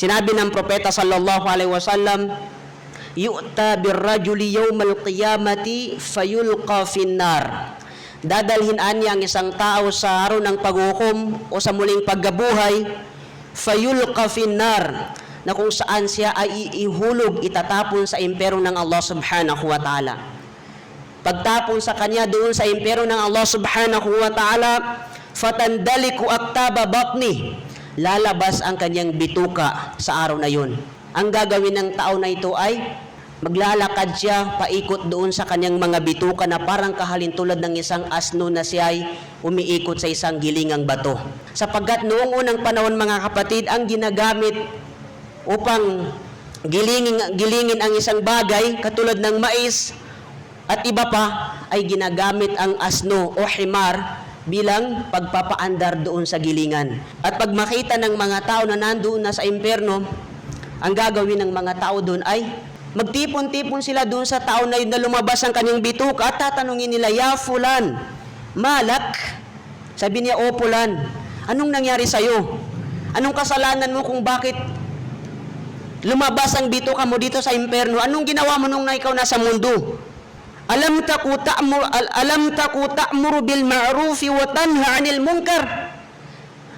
Sinabi ng propeta sallallahu alaihi wasallam, yu'ta birrajuli yawmal qiyamati fayulqa finnar. Dadalhin anya ang isang tao sa araw ng paghukom o sa muling paggabuhay, fayulqa finnar, na kung saan siya ay iihulog, itatapon sa impero ng Allah subhanahu wa ta'ala. Pagtapon sa kanya doon sa impero ng Allah subhanahu wa ta'ala, fatandaliku aktaba batni, lalabas ang kanyang bituka sa araw na yun. Ang gagawin ng tao na ito ay maglalakad siya paikot doon sa kanyang mga bituka na parang kahalintulad ng isang asno na siya ay umiikot sa isang gilingang bato. Sapagkat noong unang panahon mga kapatid, ang ginagamit upang gilingin, gilingin ang isang bagay katulad ng mais at iba pa ay ginagamit ang asno o himar bilang pagpapaandar doon sa gilingan. At pag makita ng mga tao na nandoon na sa imperno, ang gagawin ng mga tao doon ay magtipon-tipon sila doon sa tao na yun na lumabas ang kanyang bituka at tatanungin nila, Ya fulan, malak? Sabi niya, O fulan, anong nangyari sa'yo? Anong kasalanan mo kung bakit lumabas ang bituka mo dito sa imperno? Anong ginawa mo nung na ikaw nasa mundo? Alam taku ta'mur al- alam taku ta'muru bil ma'rufi wa tanha 'anil munkar.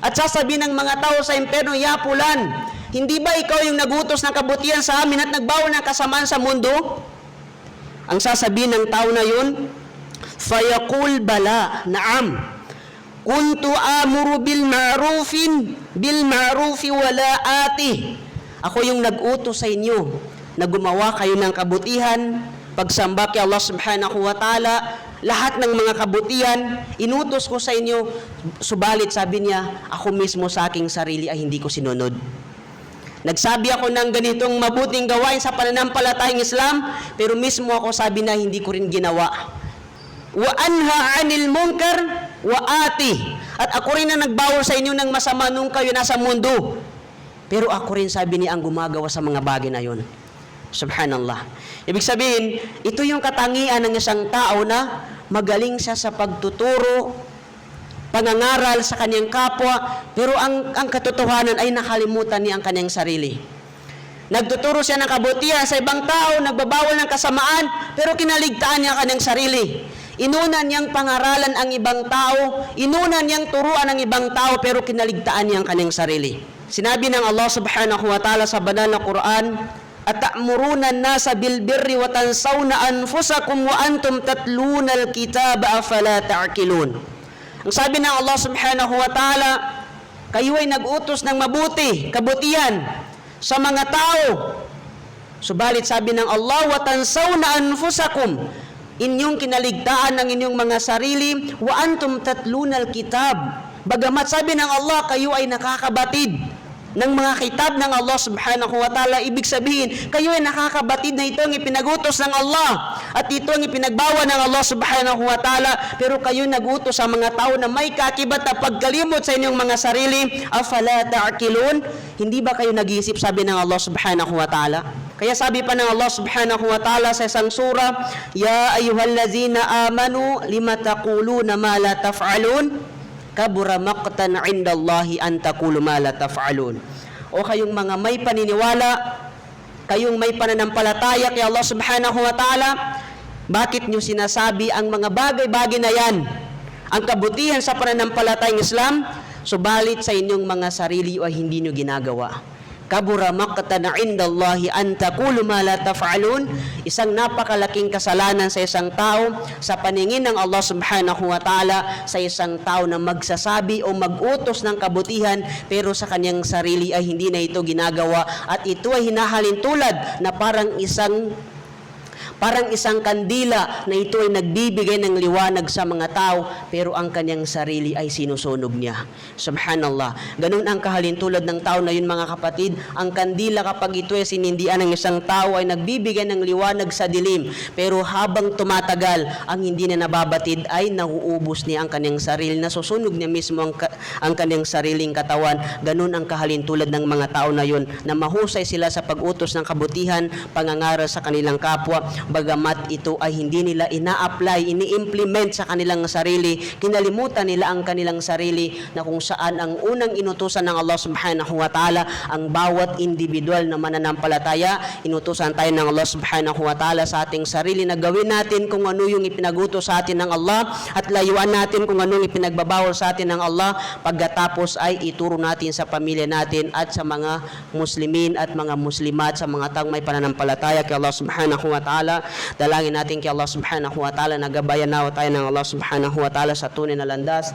At sasabihin ng mga tao sa imperno, ya pulan, hindi ba ikaw yung nagutos ng kabutihan sa amin at nagbawal ng kasamaan sa mundo? Ang sasabihin ng tao na yun, fayaqul bala, naam. Kuntu amuru bil ma'rufin, bil ma'rufi wala ati. Ako yung nag-utos sa inyo na gumawa kayo ng kabutihan, pagsamba kay Allah subhanahu wa ta'ala, lahat ng mga kabutihan, inutos ko sa inyo, subalit sabi niya, ako mismo sa aking sarili ay hindi ko sinunod. Nagsabi ako ng ganitong mabuting gawain sa pananampalatayang Islam, pero mismo ako sabi na hindi ko rin ginawa. Wa anha anil munkar wa ati. At ako rin na nagbawal sa inyo ng masama nung kayo nasa mundo. Pero ako rin sabi niya ang gumagawa sa mga bagay na yon. Subhanallah. Ibig sabihin, ito yung katangian ng isang tao na magaling siya sa pagtuturo, pangangaral sa kanyang kapwa, pero ang, ang katotohanan ay nakalimutan niya ang kanyang sarili. Nagtuturo siya ng kabutihan sa ibang tao, nagbabawal ng kasamaan, pero kinaligtaan niya ang kanyang sarili. Inunan niyang pangaralan ang ibang tao, inunan niyang turuan ang ibang tao, pero kinaligtaan niya ang kanyang sarili. Sinabi ng Allah subhanahu wa ta'ala sa banal na Quran, at ta'muruna an-nasa bil birri wa tansawna anfusakum wa antum tatluna al-kitaba afala ta'qilun. Ang sabi ng Allah Subhanahu wa Ta'ala, kayo ay nag-utos ng mabuti, kabutihan sa mga tao. Subalit sabi ng Allah, wa tansawna anfusakum. Inyong kinaligtaan ng inyong mga sarili, wa antum tatluna al-kitab. Bagamat sabi ng Allah, kayo ay nakakabatid ng mga kitab ng Allah subhanahu wa ta'ala. Ibig sabihin, kayo ay nakakabatid na ito ang ipinagutos ng Allah at ito ang ipinagbawa ng Allah subhanahu wa ta'ala. Pero kayo nagutos sa mga tao na may kakibat na pagkalimot sa inyong mga sarili. Afala ta'akilun? Hindi ba kayo nag-iisip sabi ng Allah subhanahu wa ta'ala? Kaya sabi pa ng Allah subhanahu wa ta'ala sa isang sura, Ya ayuhallazina amanu lima taquluna ma la taf'alun kabura maqtan indallahi an taqulu ma la taf'alun. O kayong mga may paniniwala, kayong may pananampalataya kay Allah Subhanahu wa Ta'ala, bakit nyo sinasabi ang mga bagay-bagay na yan? Ang kabutihan sa pananampalatayang Islam, subalit sa inyong mga sarili ay hindi nyo ginagawa kabura maqtan indallahi an taqulu ma la taf'alun. Isang napakalaking kasalanan sa isang tao sa paningin ng Allah Subhanahu wa Ta'ala sa isang tao na magsasabi o magutos ng kabutihan pero sa kanyang sarili ay hindi na ito ginagawa. At ito ay hinahalin tulad na parang isang Parang isang kandila na ito ay nagbibigay ng liwanag sa mga tao pero ang kanyang sarili ay sinusunog niya. Subhanallah. Ganun ang kahalintulad ng tao na yun mga kapatid. Ang kandila kapag ito ay sinindian ng isang tao ay nagbibigay ng liwanag sa dilim. Pero habang tumatagal, ang hindi na nababatid ay nauubos niya ang kanyang sarili. Nasusunog niya mismo ang, ka- ang kanyang sariling katawan. Ganun ang kahalintulad ng mga tao na yun na mahusay sila sa pag-utos ng kabutihan, pangangaral sa kanilang kapwa bagamat ito ay hindi nila ina-apply, ini-implement sa kanilang sarili, kinalimutan nila ang kanilang sarili na kung saan ang unang inutusan ng Allah subhanahu wa ta'ala ang bawat individual na mananampalataya, inutusan tayo ng Allah subhanahu wa ta'ala sa ating sarili na gawin natin kung ano yung ipinagutos sa atin ng Allah at layuan natin kung ano yung ipinagbabawal sa atin ng Allah. Pagkatapos ay ituro natin sa pamilya natin at sa mga muslimin at mga muslimat sa mga taong may pananampalataya kay Allah subhanahu wa ta'ala. Dalangin natin kay Allah subhanahu wa ta'ala. Na gabayan na tayo ng Allah subhanahu wa ta'ala sa tunay na landas